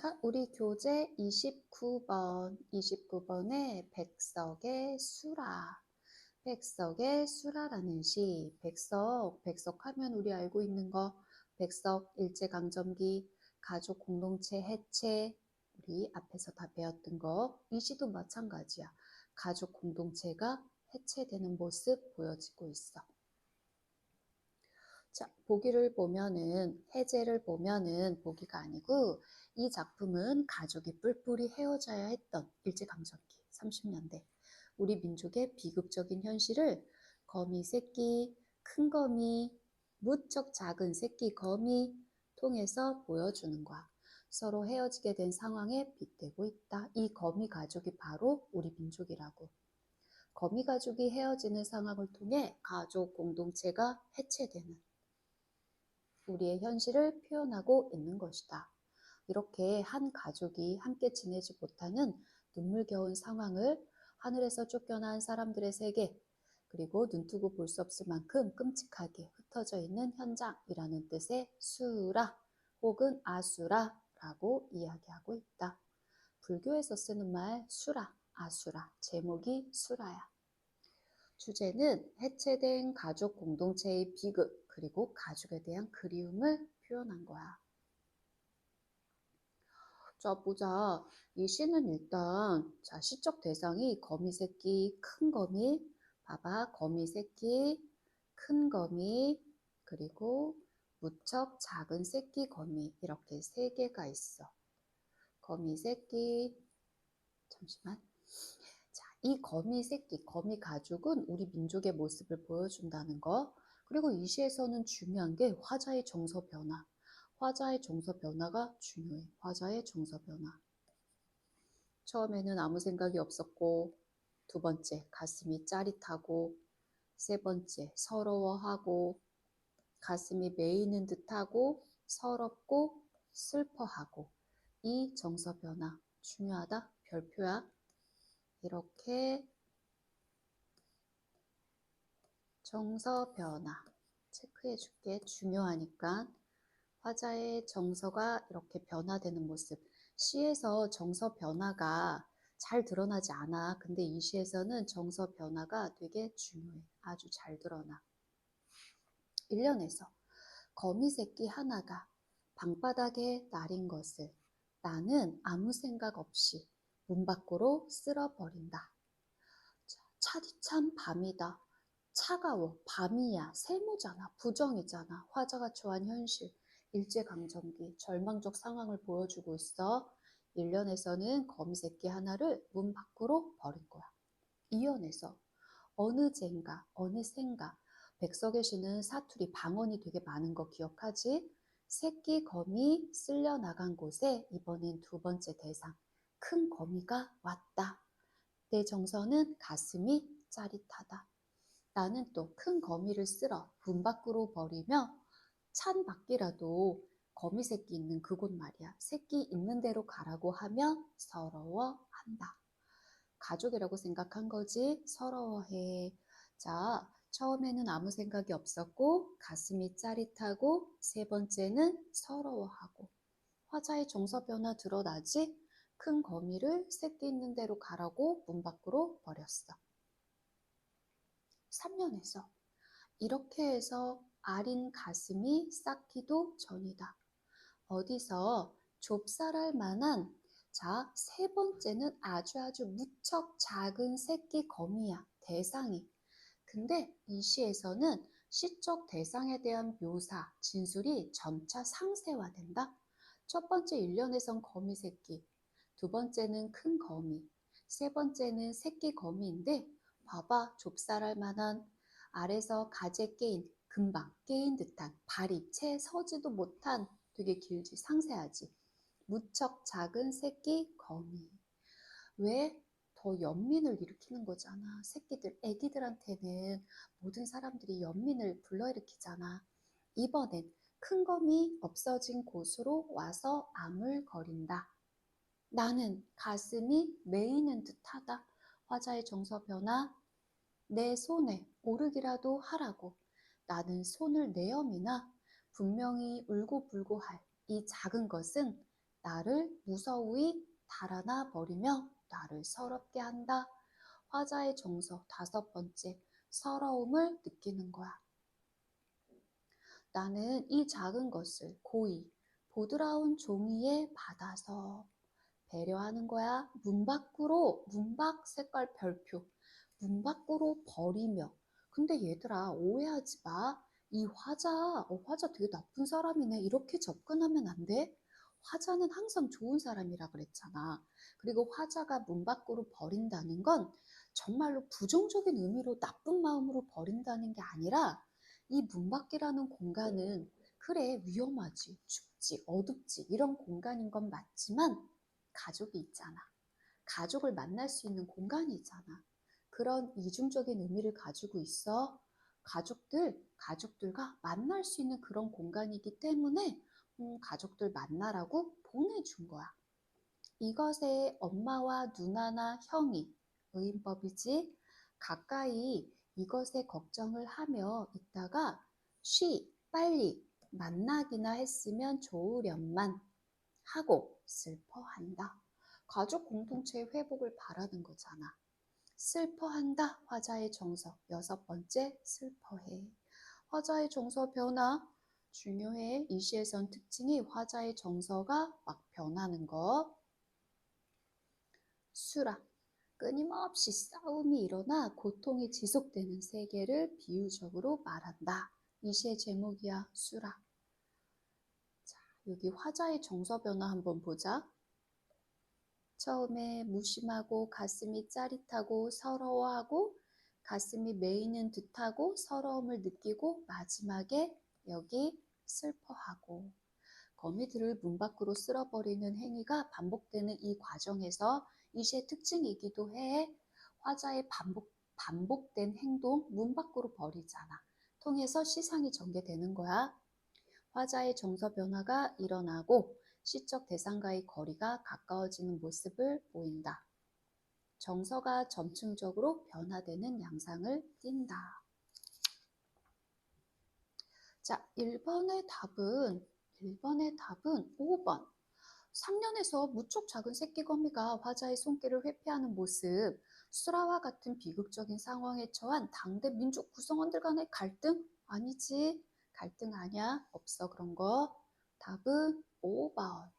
자, 우리 교재 29번, 29번에 백석의 수라. 백석의 수라라는 시. 백석, 백석 하면 우리 알고 있는 거. 백석, 일제강점기, 가족 공동체 해체. 우리 앞에서 다 배웠던 거. 이 시도 마찬가지야. 가족 공동체가 해체되는 모습 보여지고 있어. 자, 보기를 보면은 해제를 보면은 보기가 아니고 이 작품은 가족이 뿔뿔이 헤어져야 했던 일제강점기 30년대 우리 민족의 비극적인 현실을 거미 새끼, 큰 거미, 무척 작은 새끼 거미 통해서 보여주는 거야. 서로 헤어지게 된 상황에 빗대고 있다. 이 거미 가족이 바로 우리 민족이라고. 거미 가족이 헤어지는 상황을 통해 가족 공동체가 해체되는 우리의 현실을 표현하고 있는 것이다. 이렇게 한 가족이 함께 지내지 못하는 눈물겨운 상황을 하늘에서 쫓겨난 사람들의 세계, 그리고 눈뜨고 볼 수 없을 만큼 끔찍하게 흩어져 있는 현장이라는 뜻의 수라 혹은 아수라라고 이야기하고 있다. 불교에서 쓰는 말 수라, 아수라, 제목이 수라야. 주제는 해체된 가족 공동체의 비극, 그리고 가족에 대한 그리움을 표현한 거야. 자, 보자. 이 시는 일단, 자, 시적 대상이 거미 새끼, 큰 거미, 봐봐. 거미 새끼, 큰 거미, 그리고 무척 작은 새끼 거미. 이렇게 세 개가 있어. 거미 새끼, 잠시만. 자, 이 거미 새끼, 거미 가족은 우리 민족의 모습을 보여준다는 거. 그리고 이 시에서는 중요한 게 화자의 정서 변화. 화자의 정서 변화가 중요해. 화자의 정서 변화. 처음에는 아무 생각이 없었고, 두 번째, 가슴이 짜릿하고, 세 번째, 서러워하고, 가슴이 메이는 듯하고, 서럽고, 슬퍼하고. 이 정서 변화 중요하다. 별표야. 이렇게 정서 변화 체크해 줄게. 중요하니까. 화자의 정서가 이렇게 변화되는 모습. 시에서 정서 변화가 잘 드러나지 않아. 근데 이 시에서는 정서 변화가 되게 중요해. 아주 잘 드러나. 1년에서 거미 새끼 하나가 방바닥에 날인 것을 나는 아무 생각 없이 문 밖으로 쓸어버린다. 차디찬 밤이다. 차가워, 밤이야, 세모잖아, 부정이잖아, 화자가 처한 현실, 일제강점기, 절망적 상황을 보여주고 있어. 1년에서는 거미새끼 하나를 문 밖으로 버린 거야. 2년에서 어느 젠가, 어느 생가, 백석에 쉬는 사투리, 방언이 되게 많은 거 기억하지? 새끼 거미 쓸려 나간 곳에 이번엔 두 번째 대상, 큰 거미가 왔다. 내 정서는 가슴이 짜릿하다. 나는 또 큰 거미를 쓸어 문 밖으로 버리며 찬 밖이라도 거미 새끼 있는 그곳 말이야. 새끼 있는 대로 가라고 하면 서러워한다. 가족이라고 생각한 거지 서러워해. 자, 처음에는 아무 생각이 없었고 가슴이 짜릿하고 세 번째는 서러워하고 화자의 정서 변화 드러나지? 큰 거미를 새끼 있는 대로 가라고 문 밖으로 버렸어. 3년에서 이렇게 해서 아린 가슴이 쌓기도 전이다. 어디서 좁쌀할 만한 자, 세 번째는 아주 아주 무척 작은 새끼 거미야. 대상이. 근데 이 시에서는 시적 대상에 대한 묘사, 진술이 점차 상세화된다. 첫 번째 1년에선 거미 새끼, 두 번째는 큰 거미, 세 번째는 새끼 거미인데 봐봐 좁쌀할 만한 아래서 가재 깨인 금방 깨인 듯한 발이 채 서지도 못한 되게 길지 상세하지. 무척 작은 새끼 거미. 왜 더 연민을 일으키는 거잖아. 새끼들 애기들한테는 모든 사람들이 연민을 불러일으키잖아. 이번엔 큰 거미 없어진 곳으로 와서 아물거린다 나는 가슴이 메이는 듯하다 화자의 정서 변화 내 손에 오르기라도 하라고 나는 손을 내어미나 분명히 울고불고 할 이 작은 것은 나를 무서이 달아나 버리며 나를 서럽게 한다. 화자의 정서 다섯 번째, 서러움을 느끼는 거야. 나는 이 작은 것을 고이 보드라운 종이에 받아서 배려하는 거야. 문 밖으로, 문 밖 색깔 별표, 문 밖으로 버리며. 근데 얘들아, 오해하지 마. 이 화자, 어, 화자 되게 나쁜 사람이네. 이렇게 접근하면 안 돼. 화자는 항상 좋은 사람이라 그랬잖아. 그리고 화자가 문 밖으로 버린다는 건 정말로 부정적인 의미로 나쁜 마음으로 버린다는 게 아니라 이 문 밖이라는 공간은 그래 위험하지, 춥지, 어둡지 이런 공간인 건 맞지만 가족이 있잖아. 가족을 만날 수 있는 공간이 있잖아. 그런 이중적인 의미를 가지고 있어. 가족들, 가족들과 만날 수 있는 그런 공간이기 때문에 음, 가족들 만나라고 보내준 거야. 이것에 엄마와 누나나 형이 의인법이지 가까이 이것에 걱정을 하며 있다가 쉬, 빨리 만나기나 했으면 좋으련만 하고 슬퍼한다. 가족 공동체의 회복을 바라는 거잖아. 슬퍼한다. 화자의 정서. 여섯 번째, 슬퍼해. 화자의 정서 변화. 중요해. 이 시에선 특징이 화자의 정서가 막 변하는 거. 수락. 끊임없이 싸움이 일어나 고통이 지속되는 세계를 비유적으로 말한다. 이 시의 제목이야, 수락. 자, 여기 화자의 정서 변화 한번 보자. 처음에 무심하고 가슴이 짜릿하고 서러워하고 가슴이 메이는 듯하고 서러움을 느끼고 마지막에 여기 슬퍼하고 거미들을 문 밖으로 쓸어버리는 행위가 반복되는 이 과정에서 이 시의 특징이기도 해. 화자의 반복, 반복된 행동 문 밖으로 버리잖아. 통해서 시상이 전개되는 거야. 화자의 정서 변화가 일어나고 시적 대상과의 거리가 가까워지는 모습을 보인다. 정서가 점층적으로 변화되는 양상을 띈다. 자, 1번의 답은 1번의 답은 5번. 3년에서 무척 작은 새끼 거미가 화자의 손길을 회피하는 모습, 수라와 같은 비극적인 상황에 처한 당대 민족 구성원들 간의 갈등? 아니지. 갈등 아니야. 없어 그런 거. 답은 5번.